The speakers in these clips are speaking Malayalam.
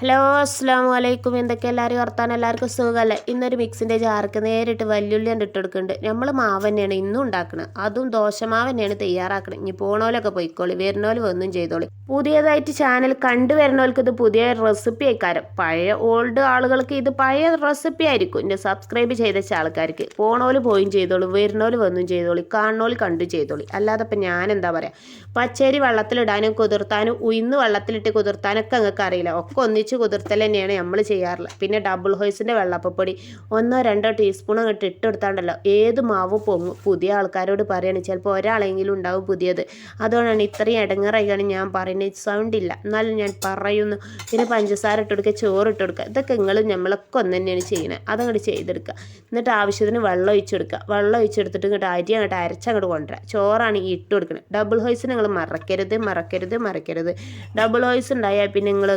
ഹലോ അസ്സാം വലൈക്കും എന്തൊക്കെ എല്ലാവരും വർത്താനം? എല്ലാവർക്കും സുഖമല്ലേ ഇന്നൊരു മിക്സിന്റെ ജാർക്ക് നേരിട്ട് വല്യുള്ളി കണ്ട് ഇട്ട് കൊടുക്കുന്നുണ്ട്. നമ്മൾ മാവ് തന്നെയാണ് ഇന്നും ഉണ്ടാക്കുന്നത് അതും ദോശമാവ് തന്നെയാണ് തയ്യാറാക്കുന്നത് ഇനി പോണോലൊക്കെ പോയിക്കോളി. വരുന്നോൽ ഒന്നും ചെയ്തോളി. പുതിയതായിട്ട് ചാനൽ കണ്ടു വരുന്നവർക്ക് ഇത് പുതിയ റെസിപ്പി ആയിക്കാരം. പഴയ ഓൾഡ് ആളുകൾക്ക് ഇത് പഴയ റെസിപ്പി ആയിരിക്കും. എന്റെ സബ്സ്ക്രൈബ് ചെയ്ത ആൾക്കാർക്ക്. പോണോൽ പോയും ചെയ്തോളൂ. വരുന്നോൽ വന്നും ചെയ്തോളി. കാണുന്നോൽ കണ്ടു ചെയ്തോളി. അല്ലാതെ ഇപ്പം ഞാൻ എന്താ പറയുക പച്ചരി വെള്ളത്തിലിടാനും കുതിർത്താനും ഉയർന്ന് വെള്ളത്തിലിട്ട് കുതിർത്താനൊക്കെ നിങ്ങൾക്ക് അറിയില്ല. ഒക്കെ ഒന്നിച്ച് കുതിർത്തൽ തന്നെയാണ് നമ്മൾ ചെയ്യാറുള്ളത്. പിന്നെ ഡബിൾ ഹോയ്സിന്റെ വെള്ളപ്പപ്പൊടി. ഒന്നോ രണ്ടോ ടീസ്പൂണോ ഇട്ട് കൊടുത്താണ്ടല്ലോ. ഏത് മാവ് പൊങ്ങും? പുതിയ ആൾക്കാരോട് പറയുകയാണ് ചിലപ്പോൾ ഒരാളെങ്കിലും ഉണ്ടാവും പുതിയത്. അതുകൊണ്ടാണ് ഇത്രയും ഇടങ്ങറായിക്കാണ് ഞാൻ പറയുന്നത്. സൗണ്ട് ഇല്ല. എന്നാലും ഞാൻ പറയുന്നു. പിന്നെ പഞ്ചസാര ഇട്ട് കൊടുക്കുക ചോറ് ഇട്ട് കൊടുക്കുക. ഇതൊക്കെ നിങ്ങൾ നമ്മളൊക്കെ ഒന്ന് തന്നെയാണ് ചെയ്യുന്നത് അതങ്ങോട്ട് ചെയ്തെടുക്കുക. എന്നിട്ട് ആവശ്യത്തിന് വെള്ളം ഒഴിച്ചെടുക്കുക വെള്ളം ഒഴിച്ചെടുത്തിട്ട് ഇങ്ങോട്ട് അരി അങ്ങോട്ട് അരച്ചങ്ങോട്ട് കൊണ്ടുവരാം. ചോറാണ് ഇട്ട് കൊടുക്കുന്നത് ഡബിൾ ഹോയ്സ് നിങ്ങൾ മറക്കരുത് മറക്കരുത് മറക്കരുത്. ഡബിൾ ഹോയ്സ് ഉണ്ടായാൽ പിന്നെ നിങ്ങൾ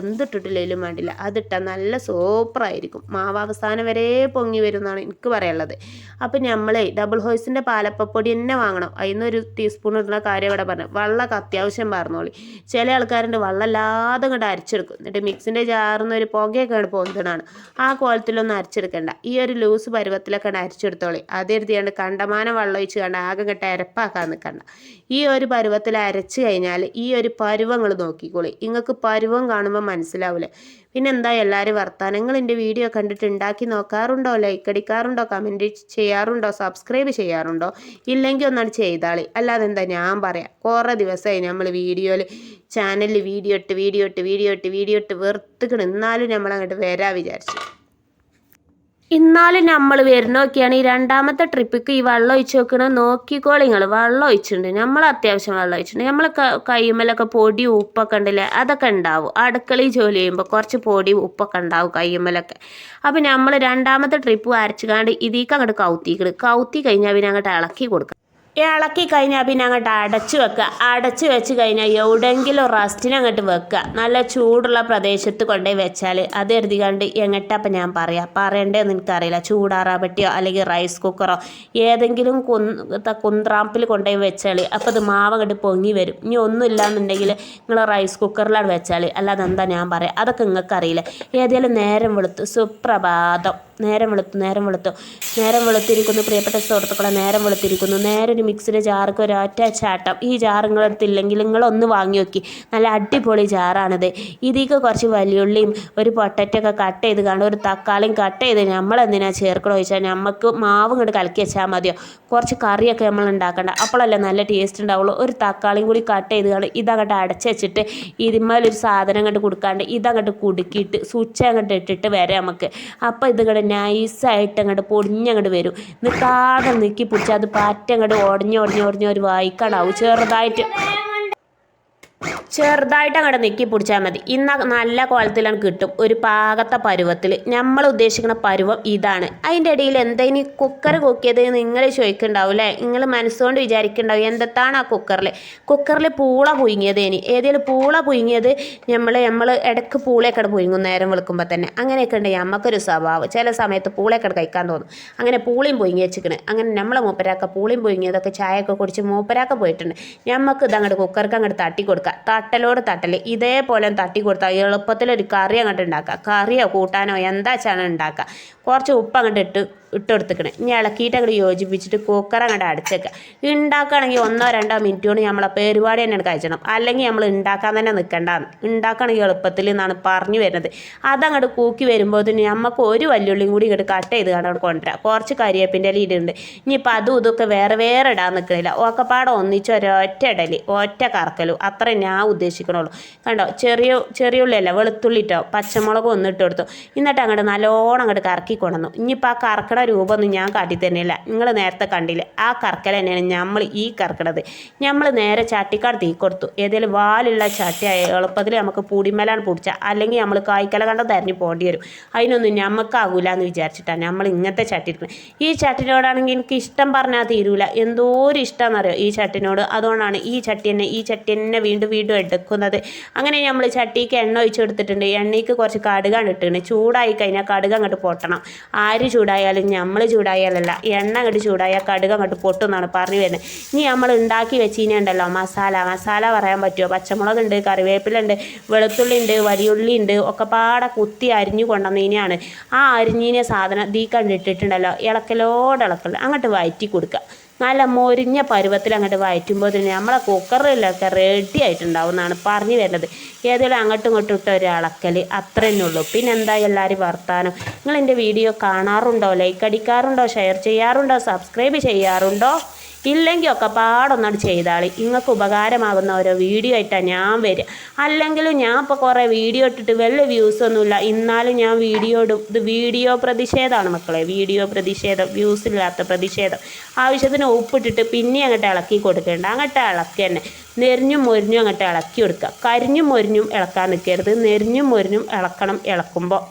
എന്തിട്ടിട്ടില്ലെങ്കിലും വേണ്ടില്ല. അതിട്ടാൽ നല്ല സൂപ്പറായിരിക്കും മാവ് അവസാനം വരെ പൊങ്ങി വരുമെന്നാണ് എനിക്ക് പറയാനുള്ളത്. അപ്പോൾ നമ്മളെ ഡബിൾ ഹോയ്സിന്റെ പാലപ്പൊടി തന്നെ വാങ്ങണം. അതിന് ഒരു ടീസ്പൂൺ ഇടുന്ന കാര്യം ഇവിടെ പറഞ്ഞു. വെള്ളമൊക്കെ അത്യാവശ്യം പറഞ്ഞോളി ചില ആൾക്കാരുണ്ട് വെള്ളമില്ലാതെ ഇങ്ങോട്ട് അരച്ചെടുക്കും. എന്നിട്ട് മിക്സിന്റെ ജാറിന്ന് ഒരു പുകയൊക്കെ പോകുന്നതാണ് ആ കോലത്തിലൊന്നും അരച്ചെടുക്കണ്ട. ഈ ഒരു ലൂസ് പരുവത്തിലൊക്കെ അരച്ചെടുത്തോളി. അതെഴുതിയാണ്ട് കണ്ടമാനം വെള്ളം ഒഴിച്ച് കണ്ട് ആകെ കെട്ട് അരപ്പാക്കാൻ നിൽക്കണ്ട ഈ ഒരു പരുവത്തിൽ അരച്ച് കഴിഞ്ഞാൽ ഈ ഒരു പരുവങ്ങൾ നോക്കിക്കോളി. നിങ്ങൾക്ക് പരുവം കാണുമ്പോൾ മനസ്സിലാവില്ലേ പിന്നെ എന്താ എല്ലാവരും വർത്തമാനങ്ങൾ എന്റെ വീഡിയോ കണ്ടിട്ട് ഉണ്ടാക്കി നോക്കാറുണ്ടോ? ലൈക്ക് അടിക്കാറുണ്ടോ? കമന്റ് ചെയ്യാറുണ്ടോ? സബ്സ്ക്രൈബ് ചെയ്യാറുണ്ടോ? ഇല്ലെങ്കിൽ ഒന്നാണ് ചെയ്താളി. അല്ലാതെ എന്താ ഞാൻ പറയാം. കുറേ ദിവസമായി നമ്മൾ വീഡിയോയിൽ ചാനലിൽ വീഡിയോ ഇട്ട് വീഡിയോ ഇട്ട് വീഡിയോ ഇട്ട് വീഡിയോ ഇട്ട് വെറുത്തുക്കണം. എന്നാലും നമ്മളങ്ങോട്ട് വരാ വിചാരിച്ചു. ഇന്നാലും നമ്മൾ വരുന്നൊക്കെയാണ് ഈ രണ്ടാമത്തെ ട്രിപ്പിക്ക് ഈ വെള്ളം ഒഴിച്ച് വെക്കണ നോക്കിക്കോളി നിങ്ങൾ വെള്ളം ഒഴിച്ചിട്ടുണ്ട്. നമ്മൾ അത്യാവശ്യം വെള്ളം ഒഴിച്ചിട്ടുണ്ട്. നമ്മൾ കയ്യുമ്മലൊക്കെ പൊടി ഉപ്പൊക്കെ ഉണ്ടല്ലേ അതൊക്കെ ഉണ്ടാവും. അടുക്കളയിൽ ജോലി ചെയ്യുമ്പോൾ കുറച്ച് പൊടി ഉപ്പൊക്കെ ഉണ്ടാവും കയ്യുമ്മലൊക്കെ. അപ്പം നമ്മൾ രണ്ടാമത്തെ ട്രിപ്പ് അരച്ചുകാണ്ട് ഇതിലേക്ക് അങ്ങോട്ട് കൗത്തിക്കണം കൗത്തി കഴിഞ്ഞാൽ പിന്നെ അങ്ങോട്ട് ഇളക്കി കൊടുക്കുക ഇളക്കി കഴിഞ്ഞാൽ പിന്നെ അങ്ങോട്ട് അടച്ചു വെക്കുക. അടച്ചു വെച്ച് കഴിഞ്ഞാൽ എവിടെയെങ്കിലും റസ്റ്റിന് അങ്ങോട്ട് വെക്കുക. നല്ല ചൂടുള്ള പ്രദേശത്ത് കൊണ്ടുപോയി വെച്ചാൽ അത് എഴുതി കണ്ട് എങ്ങട്ടപ്പം ഞാൻ പറയാം? പറയണ്ടേന്ന് എനിക്കറിയില്ല. ചൂടാറാപറ്റിയോ അല്ലെങ്കിൽ റൈസ് കുക്കറോ ഏതെങ്കിലും കുന്ത കുന്ത്രാമ്പിൽ കൊണ്ടുപോയി വെച്ചാൽ അപ്പോൾ അത് മാവ് അങ്ങോട്ട് പൊങ്ങി വരും. ഇനി ഒന്നും ഇല്ലാന്നുണ്ടെങ്കിൽ നിങ്ങൾ റൈസ് കുക്കറിലാണ് വെച്ചാൽ അല്ലാതെ എന്താ ഞാൻ പറയാം? അതൊക്കെ നിങ്ങൾക്ക് അറിയില്ല ഏതെങ്കിലും നേരം വെളുത്ത്. സുപ്രഭാതം. നേരം വെളുത്തു നേരം വെളുത്തു. നേരം വെളുത്തിരിക്കുന്നു. പ്രിയപ്പെട്ട സുഹൃത്തുക്കളെ നേരം വെളുത്തിരിക്കുന്നു. നേരെ ഒരു മിക്സിയുടെ ജാർക്ക് ഒരൊറ്റ ചാട്ടം. ഈ ജാർ നിങ്ങൾ ഒന്ന് വാങ്ങി നോക്കി. നല്ല അടിപൊളി ജാറാണിത്. ഇതിലേക്ക് കുറച്ച് വലിയുള്ളിയും ഒരു പൊട്ടറ്റൊക്കെ കട്ട് ചെയ്ത് കാണും ഒരു തക്കാളിയും കട്ട് ചെയ്ത് നമ്മൾ എന്തിനാ ചേർക്കണോ ചോദിച്ചാൽ നമുക്ക് മാവ് ഇങ്ങോട്ട് കലക്കി വെച്ചാൽ മതിയോ? കുറച്ച് കറിയൊക്കെ നമ്മൾ ഉണ്ടാക്കണ്ട. അപ്പോഴല്ലേ നല്ല ടേസ്റ്റ് ഉണ്ടാവുള്ളൂ. ഒരു തക്കാളിയും കൂടി കട്ട് ചെയ്ത് കാണും ഇതങ്ങോട്ട് അടച്ച് വെച്ചിട്ട് ഇതിന്മേലൊരു സാധനം അങ്ങോട്ട് കൊടുക്കാണ്ട് ഇതങ്ങോട്ട് കുടുക്കിയിട്ട് സ്വിച്ച് അങ്ങോട്ട് ഇട്ടിട്ട് വരാം നമുക്ക്. അപ്പോൾ ഇതിങ്ങോട്ട് നൈസായിട്ട് അങ്ങോട്ട് പൊടിഞ്ഞങ്ങോട്ട് വരും. നിൽക്കാതെ നിൽക്കി പിടിച്ചാൽ അത് പാറ്റങ്ങോട്ട് ഒരു വായിക്കടാവും ചെറുതായിട്ട്. ചെറുതായിട്ട് അങ്ങോട്ട് നെക്കി പിടിച്ചാൽ മതി. ഇന്ന നല്ല കോലത്തിലാണ് കിട്ടും. ഒരു പാകത്തെ പരുവത്തിൽ നമ്മൾ ഉദ്ദേശിക്കുന്ന പരുവം ഇതാണ്. അതിന്റെ ഇടയിൽ എന്താ ഇനി കുക്കർ കുക്കിയത് നിങ്ങൾ ചോദിക്കുന്നുണ്ടാവും അല്ലേ നിങ്ങൾ മനസ്സുകൊണ്ട് വിചാരിക്കുന്നുണ്ടാവും എന്തെത്താണ് ആ കുക്കറിൽ കുക്കറിൽ പൂള പുഴുങ്ങിയത് ഇനി. ഏതെങ്കിലും പൂള പുഴുങ്ങിയത് നമ്മൾ നമ്മൾ ഇടയ്ക്ക് പൂളയൊക്കെ പുഴുങ്ങും നേരം വെളുക്കുമ്പോൾ തന്നെ. അങ്ങനെയൊക്കെ ഉണ്ട് നമുക്കൊരു സ്വഭാവം. ചില സമയത്ത് പൂളയൊക്കെ കഴിക്കാൻ തോന്നും. അങ്ങനെ പൂളിയും പുഴുങ്ങി വെച്ചിക്കണ്. അങ്ങനെ നമ്മളെ മൂപ്പരാക്ക പൂളിയും പുഴുങ്ങിയതൊക്കെ ചായയൊക്കെ കുടിച്ച് മൂപ്പരാക്ക പോയിട്ടുണ്ട്. നമുക്ക് ഇതങ്ങോട്ട് കുക്കർക്ക് അങ്ങോട്ട് തട്ടി കൊടുക്കുക തട്ടലോട് തട്ടൽ ഇതേപോലെ തട്ടി കൊടുത്താൽ എളുപ്പത്തിൽ ഒരു കറി അങ്ങോട്ട് ഉണ്ടാക്കുക കറിയോ കൂട്ടാനോ എന്താ വെച്ചാണ് ഉണ്ടാക്കുക കുറച്ച് ഉപ്പ് അങ്ങോട്ട് ഇട്ട് ഇട്ടെടുത്തിക്കണേ ഇനി ഇളക്കിയിട്ട് അങ്ങോട്ട് യോജിപ്പിച്ചിട്ട് കുക്കർ അങ്ങോട്ട് അടച്ചേക്കുക ഉണ്ടാക്കുകയാണെങ്കിൽ ഒന്നോ രണ്ടോ മിനിറ്റ് കൊണ്ട് നമ്മളെ പരിപാടി തന്നെ കഴിച്ചണം. അല്ലെങ്കിൽ നമ്മൾ ഉണ്ടാക്കാൻ തന്നെ നിൽക്കണ്ടെന്ന് ഉണ്ടാക്കുകയാണെങ്കിൽ എളുപ്പത്തിൽ എന്നാണ് പറഞ്ഞു വരുന്നത്. അതങ്ങോട്ട് കൂക്കി വരുമ്പോൾ തന്നെ നമുക്ക് ഒരു വല്യുള്ളിയും കൂടി ഇങ്ങോട്ട് കട്ട് ചെയ്ത് കണ്ടോട് കൊണ്ടുവരാം. കുറച്ച് കരിയേപ്പിന്റെ ഇടുണ്ട്. ഇനിയിപ്പോൾ അതും ഇതൊക്കെ വേറെ വേറെ ഇടാൻ നിൽക്കണില്ല ഒക്കെപ്പാടെ ഒന്നിച്ച് ഒരൊറ്റ ഇടൽ ഒറ്റ കറക്കലും. അത്ര ഞാൻ ഉദ്ദേശിക്കണുള്ളൂ. കണ്ടോ? ചെറിയ ചെറിയ ഉള്ളിയല്ല വെളുത്തുള്ളി ഇട്ടോ പച്ചമുളക് ഒന്നിട്ട് കൊടുത്തു. എന്നിട്ട് അങ്ങോട്ട് നല്ലോണം അങ്ങോട്ട് കറക്കി കൊണ്ടുവന്നു. ഇനിയിപ്പോൾ ആ കറക്കണ രൂപമൊന്നും ഞാൻ കാട്ടി തരുന്നില്ല നിങ്ങൾ നേരത്തെ കണ്ടില്ല? ആ കറക്കൽ തന്നെയാണ് നമ്മൾ ഈ കറക്കണത്. നമ്മൾ നേരെ ചട്ടിക്കാട് തീ കൊടുത്തു. ഏതെങ്കിലും വാലുള്ള ചട്ടി എളുപ്പത്തിൽ നമുക്ക് പൂടിമേലാണ് പൊടിച്ച അല്ലെങ്കിൽ നമ്മൾ കായ്ക്കല കണ്ട തരഞ്ഞു പോകേണ്ടി വരും. അതിനൊന്നും നമുക്കാകൂല എന്ന് വിചാരിച്ചിട്ടാണ് നമ്മൾ ഇങ്ങനത്തെ ചട്ടി ഈ ചട്ടിനോടാണെങ്കിൽ എനിക്ക് ഇഷ്ടം പറഞ്ഞാൽ തീരൂല. എന്തോ ഒരു ഇഷ്ടമെന്നറിയോ ഈ ചട്ടിനോട്? അതുകൊണ്ടാണ് ഈ ചട്ടി തന്നെ ഈ ചട്ടി തന്നെ വീണ്ടും വീണ്ടും എടുക്കുന്നത്. അങ്ങനെ നമ്മൾ ചട്ടിക്ക് എണ്ണ ഒഴിച്ച് കൊടുത്തിട്ടുണ്ട്. എണ്ണയ്ക്ക് കുറച്ച് കടുകാണ് ഇട്ടിട്ടുണ്ട്. ചൂടായി കഴിഞ്ഞാൽ കടുക അങ്ങോട്ട് പൊട്ടണം. ആര് ചൂടായാലും നമ്മൾ ചൂടായാലല്ല. എണ്ണ അങ്ങോട്ട് ചൂടായാൽ കടുക അങ്ങോട്ട് പൊട്ടും എന്നാണ് പറഞ്ഞു വരുന്നത്. ഇനി നമ്മൾ ഉണ്ടാക്കി വെച്ചിട്ടുണ്ടല്ലോ മസാല. മസാല പറയാൻ പറ്റുമോ പച്ചമുളകുണ്ട് കറിവേപ്പിലുണ്ട് വെളുത്തുള്ളി ഉണ്ട് വലിയുള്ളി ഉണ്ട് ഒക്കെ പാടെ കുത്തി അരിഞ്ഞു കൊണ്ടുവന്നതിനെയാണ് ആ അരിഞ്ഞിനെ സാധനം ദീ കണ്ടിട്ടിട്ടുണ്ടല്ലോ? ഇളക്കലോട് ഇളക്കൽ അങ്ങോട്ട് വയറ്റി കൊടുക്കുക. നല്ല മൊരിഞ്ഞ പരുവത്തിൽ അങ്ങോട്ട് വയറ്റുമ്പോൾ തന്നെ നമ്മളെ കുക്കറിലൊക്കെ റെഡി ആയിട്ടുണ്ടാവും എന്നാണ് പറഞ്ഞു വരുന്നത്. ഏതെങ്കിലും അങ്ങോട്ടും ഇങ്ങോട്ടും ഇട്ട ഒരു ഇളക്കൽ അത്ര തന്നെ ഉള്ളൂ. പിന്നെ എന്താ എല്ലാവരും വർത്താനം? നിങ്ങൾ എന്റെ വീഡിയോ കാണാറുണ്ടോ? ലൈക്ക് അടിക്കാറുണ്ടോ? ഷെയർ ചെയ്യാറുണ്ടോ? സബ്സ്ക്രൈബ് ചെയ്യാറുണ്ടോ? ഇല്ലെങ്കിൽ ഒക്കെ പാടൊന്നാണ് ചെയ്താളി. നിങ്ങൾക്ക് ഉപകാരമാകുന്ന ഓരോ വീഡിയോ ആയിട്ടാണ് ഞാൻ വരിക അല്ലെങ്കിലും ഞാൻ ഇപ്പോൾ കുറേ വീഡിയോ ഇട്ടിട്ട് വലിയ വ്യൂസ് ഒന്നുമില്ല. എന്നാലും ഞാൻ വീഡിയോ ഇടും. ഇത് വീഡിയോ പ്രതിഷേധമാണ് മക്കളെ. വീഡിയോ പ്രതിഷേധം വ്യൂസ് ഇല്ലാത്ത പ്രതിഷേധം. ആവശ്യത്തിന് ഉപ്പിട്ടിട്ട് പിന്നെ അങ്ങോട്ട് ഇളക്കി കൊടുക്കേണ്ട. അങ്ങോട്ട് ഇളക്കി തന്നെ നെരിഞ്ഞും മൊരിഞ്ഞും അങ്ങോട്ട് ഇളക്കി കൊടുക്കുക കരിഞ്ഞും മൊരിഞ്ഞും ഇളക്കാൻ നിൽക്കരുത് നെരിഞ്ഞും മൊരിഞ്ഞും ഇളക്കണം ഇളക്കുമ്പോൾ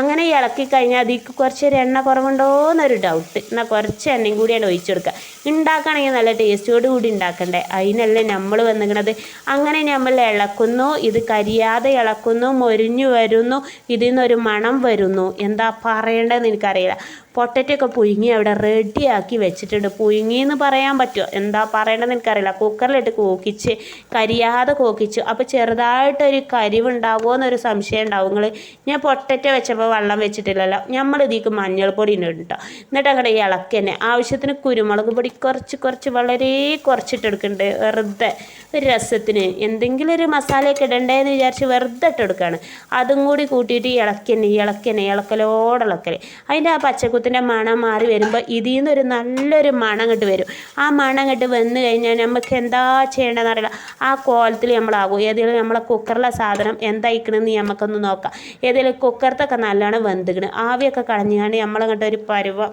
അങ്ങനെ ഇളക്കി കഴിഞ്ഞാൽ അതിക്ക് കുറച്ച് ഒരു എണ്ണ കുറവുണ്ടോ എന്നൊരു ഡൗട്ട് എന്നാൽ കുറച്ച് എണ്ണയും കൂടിയാണ് ഒഴിച്ചു കൊടുക്കുക ഉണ്ടാക്കുകയാണെങ്കിൽ നല്ല ടേസ്റ്റോട് കൂടി ഉണ്ടാക്കണ്ടേ അതിനല്ലേ നമ്മൾ വന്നിക്കണത്. അങ്ങനെ നമ്മൾ ഇളക്കുന്നു ഇത് കരിയാതെ ഇളക്കുന്നു മൊരിഞ്ഞു വരുന്നു ഇതിൽ നിന്നൊരു മണം വരുന്നു. എന്താ പറയേണ്ടതെന്ന് എനിക്കറിയില്ല. പൊട്ടറ്റോ ഒക്കെ പുഴുങ്ങി അവിടെ റെഡിയാക്കി വെച്ചിട്ടുണ്ട്. പുഴുങ്ങി എന്ന് പറയാൻ പറ്റുമോ എന്താ പറയേണ്ടതെന്ന് എനിക്കറിയില്ല. കുക്കറിലിട്ട് കോക്കിച്ച് കരിയാതെ കോക്കിച്ചു. അപ്പോൾ ചെറുതായിട്ടൊരു കരിവുണ്ടാകുമോ എന്നൊരു സംശയം ഉണ്ടാവും. നിങ്ങൾ ഞാൻ പൊട്ടറ്റോ വെച്ചപ്പോൾ വെള്ളം വെച്ചിട്ടില്ലല്ലോ. നമ്മൾ ഇതിക്ക് മഞ്ഞൾപ്പൊടി കേട്ടോ. എന്നിട്ട് അങ്ങടെ ഇളക്ക് തന്നെ. ആവശ്യത്തിന് കുരുമുളക് പൊടി കുറച്ച് കുറച്ച് വളരെ കുറച്ചിട്ടെടുക്കുന്നുണ്ട് വെറുതെ. ഒരു രസത്തിന്. എന്തെങ്കിലും ഒരു മസാലയൊക്കെ ഇടണ്ടേന്ന് വിചാരിച്ച് വെറുതെ ഇട്ടെടുക്കുകയാണ് അതും കൂടി കൂട്ടിയിട്ട് ഇളക്കി തന്നെ ഇളക്കി തന്നെ ഇളക്കലോട് ഇളക്കൽ അതിന്റെ ആ പച്ചക്കുത്തിന്റെ മണം മാറി വരുമ്പോൾ ഇതിൽ നിന്നൊരു നല്ലൊരു മണം അങ്ങോട്ട് വരും. ആ മണം അങ്ങോട്ട് വന്നു കഴിഞ്ഞാൽ നമുക്ക് എന്താ ചെയ്യേണ്ടതെന്ന് അറിയില്ല. ആ കോലത്തിൽ നമ്മളാകും ഏതെങ്കിലും നമ്മളെ കുക്കറിലെ സാധനം എന്തായിക്കണമെന്ന് നമുക്കൊന്ന് നോക്കാം. ഏതെങ്കിലും കുക്കറത്തൊക്കെ നല്ലോണം വെന്തുകണ് ആവിയൊക്കെ കളഞ്ഞാണ് നമ്മളങ്ങോട്ട് ഒരു പരുവം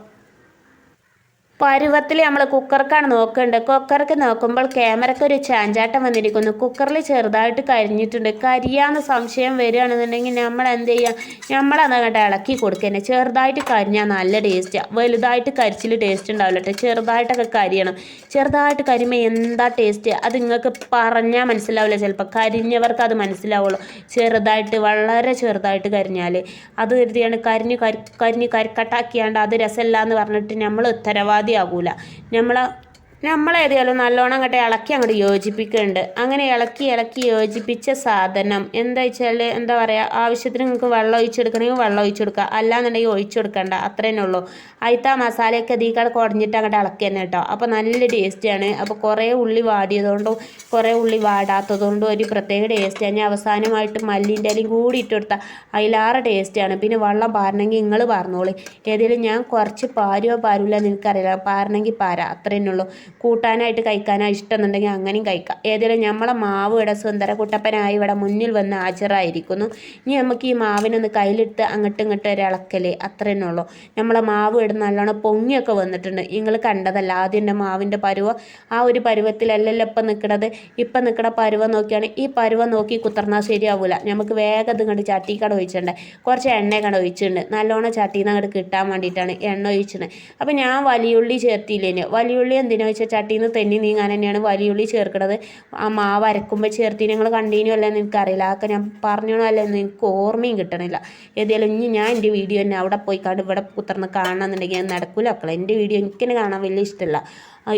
പരുവത്തിൽ നമ്മൾ കുക്കർക്കാണ് നോക്കേണ്ടത് കുക്കർക്ക് നോക്കുമ്പോൾ ക്യാമറയ്ക്ക് ഒരു ചാഞ്ചാട്ടം വന്നിരിക്കുന്നു. കുക്കറിൽ ചെറുതായിട്ട് കരിഞ്ഞിട്ടുണ്ട്. കരിയാന്ന് സംശയം വരികയാണെന്നുണ്ടെങ്കിൽ നമ്മൾ എന്ത് ചെയ്യുക നമ്മളത് അങ്ങോട്ട് ഇളക്കി കൊടുക്കുക ചെറുതായിട്ട് കരിഞ്ഞാൽ നല്ല ടേസ്റ്റാണ് വലുതായിട്ട് കരിച്ചിൽ ടേസ്റ്റ് ഉണ്ടാവില്ല കേട്ടോ ചെറുതായിട്ടൊക്കെ കരിയണം. ചെറുതായിട്ട് കരിയുമ്പോൾ എന്താ ടേസ്റ്റ്? അത് നിങ്ങൾക്ക് പറഞ്ഞാൽ മനസ്സിലാവില്ല ചിലപ്പോൾ കരിഞ്ഞവർക്ക് അത് മനസ്സിലാവുള്ളൂ. ചെറുതായിട്ട് വളരെ ചെറുതായിട്ട് കരിഞ്ഞാൽ അത് കരുതിയാണ് കരിഞ്ഞ് കരി കരിഞ്ഞ് കരിക്കട്ടാക്കിയാണ്ട് അത് രസമില്ല എന്ന് പറഞ്ഞിട്ട് നമ്മൾ ഉത്തരവാദി ആകൂല നമ്മളെ നമ്മളേതായാലും നല്ലോണം അങ്ങോട്ട് ഇളക്കി അങ്ങോട്ട് യോജിപ്പിക്കുന്നുണ്ട് അങ്ങനെ ഇളക്കി ഇളക്കി യോജിപ്പിച്ച സാധനം എന്താ വെച്ചാൽ എന്താ പറയുക ആവശ്യത്തിന് നിങ്ങൾക്ക് വെള്ളം ഒഴിച്ചെടുക്കണമെങ്കിൽ വെള്ളം ഒഴിച്ചെടുക്കുക. അല്ലാന്നുണ്ടെങ്കിൽ ഒഴിച്ചു കൊടുക്കണ്ട അത്രേ ഉള്ളൂ. അയിത്ത മസാലയൊക്കെ അധികം കുടഞ്ഞിട്ട് അങ്ങോട്ട് ഇളക്കി തന്നെ കേട്ടോ. അപ്പോൾ നല്ല ടേസ്റ്റിയാണ് അപ്പോൾ കുറേ ഉള്ളി വാടിയതുകൊണ്ടും കുറേ ഉള്ളി വാടാത്തതുകൊണ്ടും ഒരു പ്രത്യേക ടേസ്റ്റാണ് ഞാൻ അവസാനമായിട്ട് മല്ലിന്റെ ഇലയും കൂടി ഇട്ട് കൊടുത്താൽ അതിലാറ് ടേസ്റ്റാണ് പിന്നെ വെള്ളം പാരണമെങ്കിൽ നിങ്ങൾ പറഞ്ഞോളി ഏതെങ്കിലും ഞാൻ കുറച്ച് പാരുമോ പാരില്ല എനിക്കറിയില്ല പാരണമെങ്കിൽ പാര. അത്രേ ഉള്ളൂ. കൂട്ടാനായിട്ട് കഴിക്കാനോ ഇഷ്ടമെന്നുണ്ടെങ്കിൽ അങ്ങനെയും കഴിക്കാം. ഏതെങ്കിലും നമ്മളെ മാവ് ഇവിടെ സുന്ദര കുട്ടപ്പനായി ഇവിടെ മുന്നിൽ വന്ന് ഹാജരായിരിക്കുന്നു. ഇനി നമുക്ക് ഈ മാവിനൊന്ന് കയ്യിലിട്ട് അങ്ങോട്ടും ഇങ്ങോട്ടും ഒരു ഇളക്കൽ അത്ര തന്നെ ഉള്ളൂ. നമ്മളെ മാവ് ഇവിടെ നല്ലോണം പൊങ്ങിയൊക്കെ വന്നിട്ടുണ്ട്. നിങ്ങൾ കണ്ടതല്ല ആദ്യം എന്റെ മാവിന്റെ പരുവം. ആ ഒരു പരുവത്തിലല്ലല്ലോ ഇപ്പം നിൽക്കണത്. ഇപ്പം നിൽക്കണ പരുവം നോക്കിയാണ് ഈ പരുവം നോക്കി കുത്തർന്നാൽ ശരിയാവില്ല നമുക്ക് വേഗം ഇത് ഇങ്ങോട്ട് ചട്ടിക്കട ഒഴിച്ചിട്ടുണ്ട് കുറച്ച് എണ്ണ കട ഒഴിച്ചിട്ടുണ്ട്. നല്ലോണം ചട്ടിന്ന് അങ്ങോട്ട് കിട്ടാൻ വേണ്ടിയിട്ടാണ് എണ്ണ ഒഴിച്ചിട്ടുണ്ട് അപ്പോൾ ഞാൻ വലിയുള്ളി ചേർത്തിയില്ലേ വലിയുള്ളി എന്തിനാ വെച്ചാൽ ചട്ടിയിൽ നിന്ന് തെന്നി നീങ്ങാൻ തന്നെയാണ് വലിയുള്ളി ചേർക്കണത്. ആ മാവ് അരക്കുമ്പോൾ ചേർത്തി നിങ്ങൾ കണ്ടിന്യൂ അല്ലെന്ന് എനിക്കറിയില്ല. അതൊക്കെ ഞാൻ പറഞ്ഞോണോ അല്ലെന്ന് എനിക്ക് ഓർമ്മയും കിട്ടണില്ല. ഏതായാലും ഇനി ഞാൻ എന്റെ വീഡിയോ തന്നെ അവിടെ പോയി കണ്ട് ഇവിടെ കുത്തർന്ന് കാണണമെന്നുണ്ടെങ്കിൽ നടക്കില്ല അപ്പോൾ എന്റെ വീഡിയോ എനിക്കെന്നെ കാണാൻ വലിയ ഇഷ്ടമല്ല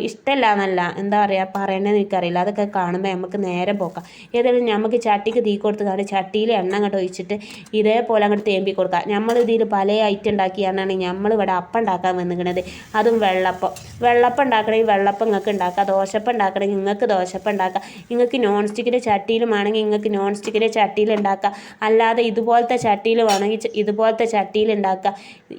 ഇഷ്ടമല്ല എന്നല്ല എന്താ പറയുക പറയണതെന്ന് എനിക്കറിയില്ല. അതൊക്കെ കാണുമ്പോൾ നമുക്ക് നേരെ പോക്കാം. ഏതായാലും നമുക്ക് ചട്ടിക്ക് തീ കൊടുത്ത് കാണ്ട് ചട്ടിയിൽ എണ്ണ അങ്ങോട്ട് ഒഴിച്ചിട്ട് ഇതേപോലെ അങ്ങോട്ട് തേമ്പി കൊടുക്കാം. നമ്മൾ ഇതിൽ പല ഐറ്റം ഉണ്ടാക്കിയാണ് നമ്മൾ ഇവിടെ അപ്പം ഉണ്ടാക്കാൻ വന്നിരിക്കുന്നത് അതും വെള്ളപ്പം. വെള്ളപ്പം ഉണ്ടാക്കണമെങ്കിൽ വെള്ളപ്പം നിങ്ങൾക്ക് ഉണ്ടാക്കാം. ദോശപ്പം ഉണ്ടാക്കണമെങ്കിൽ നിങ്ങൾക്ക് ദോശപ്പം ഉണ്ടാക്കാം. നിങ്ങൾക്ക് നോൺ സ്റ്റിക്കിന്റെ ചട്ടിയിലും ആണെങ്കിൽ നിങ്ങൾക്ക് നോൺ സ്റ്റിക്കിന്റെ ചട്ടിയിൽ ഉണ്ടാക്കാം. അല്ലാതെ ഇതുപോലത്തെ ചട്ടിയിൽ വേണമെങ്കിൽ ഇതുപോലത്തെ ചട്ടിയിൽ ഉണ്ടാക്കുക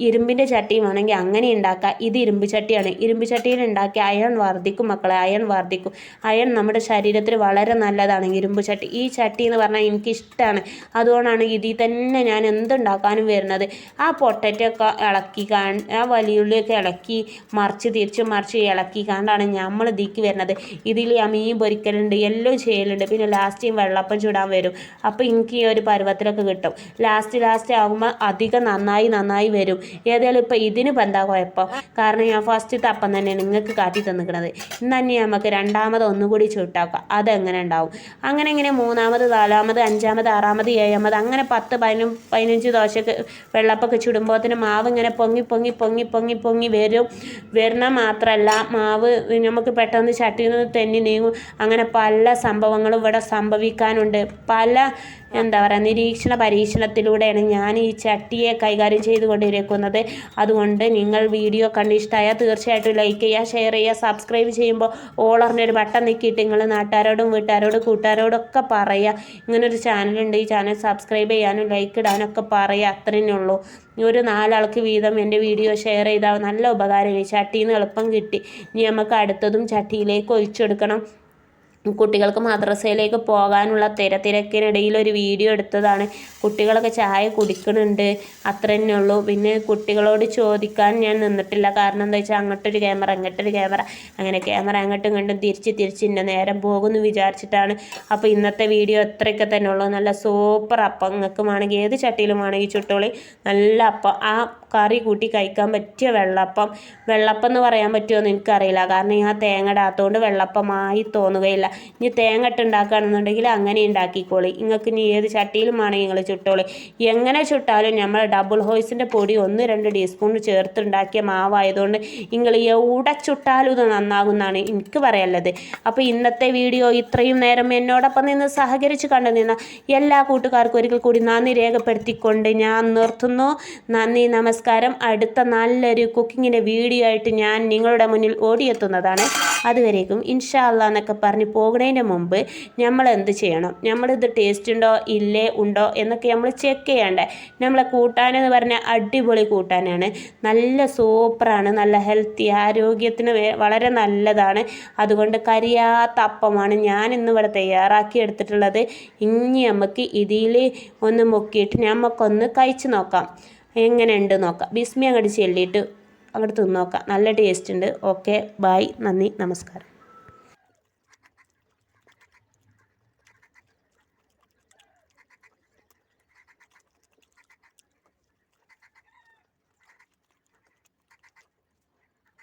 ഇരുമ്പിന്റെ ചട്ടിയും അങ്ങനെ ഉണ്ടാക്കുക ഇത് ഇരുമ്പ് ചട്ടിയാണ്. ഇരുമ്പ് ചട്ടിയിൽ ഉണ്ടാക്കിയ അയൺ വർദ്ധിക്കും മക്കളെ അയൺ വർദ്ധിക്കും. അയൺ നമ്മുടെ ശരീരത്തിന് വളരെ നല്ലതാണ്. ഇരുമ്പ് ചട്ടി ഈ ചട്ടി എന്ന് പറഞ്ഞാൽ എനിക്കിഷ്ടമാണ് അതുകൊണ്ടാണ് ഇതിൽ തന്നെ ഞാൻ എന്തുണ്ടാക്കാനും വരുന്നത്. ആ പൊട്ടറ്റോ ഒക്കെ ഇളക്കി ആ വലിയുള്ളിയൊക്കെ ഇളക്കി മറിച്ച് തിരിച്ച് മറിച്ച് ഇളക്കി കണ്ടാണ് നമ്മൾ ഇതിക്ക് വരുന്നത്. ഇതിൽ ആ മീൻ പൊരിക്കലുണ്ട് എല്ലാം ചെയ്യലുണ്ട്. പിന്നെ ലാസ്റ്റ് വെള്ളപ്പം ചൂടാൻ വരും. അപ്പോൾ എനിക്ക് ഈ ഒരു പരുവത്തിലൊക്കെ കിട്ടും. ലാസ്റ്റ് ലാസ്റ്റ് ആകുമ്പോൾ അധികം നന്നായി നന്നായി വരും. ഏതായാലും ഇപ്പോൾ ഇതിന് ഇപ്പം എന്താ കുഴപ്പം? കാരണം ഞാൻ ഫസ്റ്റ് തപ്പം തന്നെ നിങ്ങൾക്ക് കാട്ടി തന്നിക്കണത് ഇന്ന് തന്നെ നമുക്ക് രണ്ടാമത് ഒന്നുകൂടി ചുട്ടാക്കാം. അതെങ്ങനെ ഉണ്ടാവും? അങ്ങനെ ഇങ്ങനെ മൂന്നാമത് നാലാമത് അഞ്ചാമത് ആറാമത് ഏഴാമത് അങ്ങനെ പത്ത് പതിനും പതിനഞ്ച് ദോശക്ക് വെള്ളപ്പൊക്കെ ചുടുമ്പോത്തിന് മാവ് ഇങ്ങനെ പൊങ്ങി പൊങ്ങി പൊങ്ങി പൊങ്ങി പൊങ്ങി വരും. വരുന്ന മാത്രമല്ല മാവ് നമുക്ക് പെട്ടെന്ന് ചട്ടിയിൽ നിന്ന് തെന്നി നീങ്ങും. അങ്ങനെ പല സംഭവങ്ങളും ഇവിടെ സംഭവിക്കാനുണ്ട്. പല എന്താ പറയുക നിരീക്ഷണ പരീക്ഷണത്തിലൂടെയാണ് ഞാൻ ഈ ചട്ടിയെ കൈകാര്യം ചെയ്തുകൊണ്ടിരിക്കുന്നത്. അതുകൊണ്ട് നിങ്ങൾ വീഡിയോ കണ്ട് ഇഷ്ടമായാൽ തീർച്ചയായിട്ടും ലൈക്ക് ചെയ്യുക ഷെയർ ചെയ്യുക സബ്സ്ക്രൈബ് ചെയ്യുമ്പോൾ ഓളറിന്റെ ഒരു ബട്ടൺ നിൽക്കിയിട്ട് നിങ്ങൾ നാട്ടുകാരോടും വീട്ടുകാരോടും കൂട്ടുകാരോടൊക്കെ പറയുക. ഇങ്ങനൊരു ചാനലുണ്ട് ഈ ചാനൽ സബ്സ്ക്രൈബ് ചെയ്യാനും ലൈക്ക് ഇടാനൊക്കെ പറയുക അത്രയേ ഉള്ളൂ. ഒരു നാലാൾക്ക് വീതം എന്റെ വീഡിയോ ഷെയർ ചെയ്താൽ നല്ല ഉപകാരമായി ചട്ടിയിൽ നിന്ന് എളുപ്പം കിട്ടി. ഇനി നമുക്ക് അടുത്തതും ചട്ടിയിലേക്ക് ഒഴിച്ചെടുക്കണം. കുട്ടികൾക്ക് മദ്രസയിലേക്ക് പോകാനുള്ള തിരത്തിരക്കിനിടയിൽ ഒരു വീഡിയോ എടുത്തതാണ്. കുട്ടികളൊക്കെ ചായ കുടിക്കുന്നുണ്ട്. അത്ര തന്നെ ഉള്ളൂ. പിന്നെ കുട്ടികളോട് ചോദിക്കാൻ ഞാൻ നിന്നിട്ടില്ല. കാരണം എന്താ വെച്ചാൽ അങ്ങോട്ടൊരു ക്യാമറ അങ്ങോട്ടൊരു ക്യാമറ. അങ്ങനെ ക്യാമറ അങ്ങോട്ടും ഇങ്ങോട്ടും തിരിച്ച് തിരിച്ച് ഇന്ന നേരം പോകുമെന്ന് വിചാരിച്ചിട്ടാണ്. അപ്പോൾ ഇന്നത്തെ വീഡിയോ അത്രയൊക്കെ തന്നെ ഉള്ളൂ. നല്ല സൂപ്പർ അപ്പം. നിങ്ങൾക്ക് വേണമെങ്കിൽ ഏത് ചട്ടിയിലും വേണമെങ്കിൽ ചുട്ടോളി നല്ല അപ്പം. ആ കറി കൂട്ടി കഴിക്കാൻ പറ്റിയ വെള്ളപ്പം. വെള്ളപ്പം എന്ന് പറയാൻ പറ്റുമോ എന്ന് എനിക്കറിയില്ല. കാരണം ഞാൻ തേങ്ങ ഇടാത്തതുകൊണ്ട് വെള്ളപ്പമായി തോന്നുകയില്ല. ഇനി തേങ്ങ ഇട്ട് ഉണ്ടാക്കുകയാണെന്നുണ്ടെങ്കിൽ അങ്ങനെ ഉണ്ടാക്കിക്കോളി നിങ്ങൾക്ക് ഇനി ഏത് ചട്ടിയിലും നിങ്ങൾ ചുട്ടോളി? എങ്ങനെ ചുട്ടാലും നമ്മൾ ഡബിൾ ഹോയ്സിന്റെ പൊടി ഒന്ന് രണ്ട് ടീസ്പൂൺ ചേർത്തുണ്ടാക്കിയ മാവായതുകൊണ്ട് നിങ്ങൾ എവിടെ ചുട്ടാലും ഇത് നന്നാകുമെന്നാണ് എനിക്ക് പറയാനുള്ളത്. അപ്പോൾ ഇന്നത്തെ വീഡിയോ ഇത്രയും നേരം എന്നോടൊപ്പം നിന്ന് സഹകരിച്ച് കണ്ടു നിന്ന എല്ലാ കൂട്ടുകാർക്കും ഒരിക്കൽ കൂടി നന്ദി രേഖപ്പെടുത്തിക്കൊണ്ട് ഞാൻ നിർത്തുന്നു. നന്ദി നമസ്കാരം. അടുത്ത നല്ലൊരു കുക്കിങ്ങിന്റെ വീഡിയോ ആയിട്ട് ഞാൻ നിങ്ങളുടെ മുന്നിൽ ഓടിയെത്തുന്നതാണ്. അതുവരേക്കും ഇൻഷാ അല്ലാ എന്നൊക്കെ പറഞ്ഞ് പോകുന്നതിന്റെ മുമ്പ് നമ്മൾ എന്ത് ചെയ്യണം? നമ്മളിത് ടേസ്റ്റ് ഉണ്ടോ? ഇല്ലേ? ഉണ്ടോ? എന്നൊക്കെ നമ്മൾ ചെക്ക് ചെയ്യണ്ടേ. നമ്മളെ കൂട്ടാനെന്ന് പറഞ്ഞാൽ അടിപൊളി കൂട്ടാനാണ്. നല്ല സൂപ്പറാണ്. നല്ല ഹെൽത്തി ആരോഗ്യത്തിന് വളരെ നല്ലതാണ്. അതുകൊണ്ട് കരിയാത്ത അപ്പമാണ് ഞാൻ ഇന്നിവിടെ തയ്യാറാക്കി എടുത്തിട്ടുള്ളത്. ഇനി നമുക്ക് ഇതിൽ ഒന്ന് മുക്കിയിട്ട് നമുക്കൊന്ന് കഴിച്ച് നോക്കാം. എങ്ങനെയുണ്ട് നോക്കാം. ബിസ്മി അങ്ങോട്ട് ചെല്ലിയിട്ട് അങ്ങോട്ട് തിന്ന് നോക്കാം നല്ല ടേസ്റ്റ് ഉണ്ട്. ഓക്കെ ബായ് നന്ദി. നമസ്കാരം.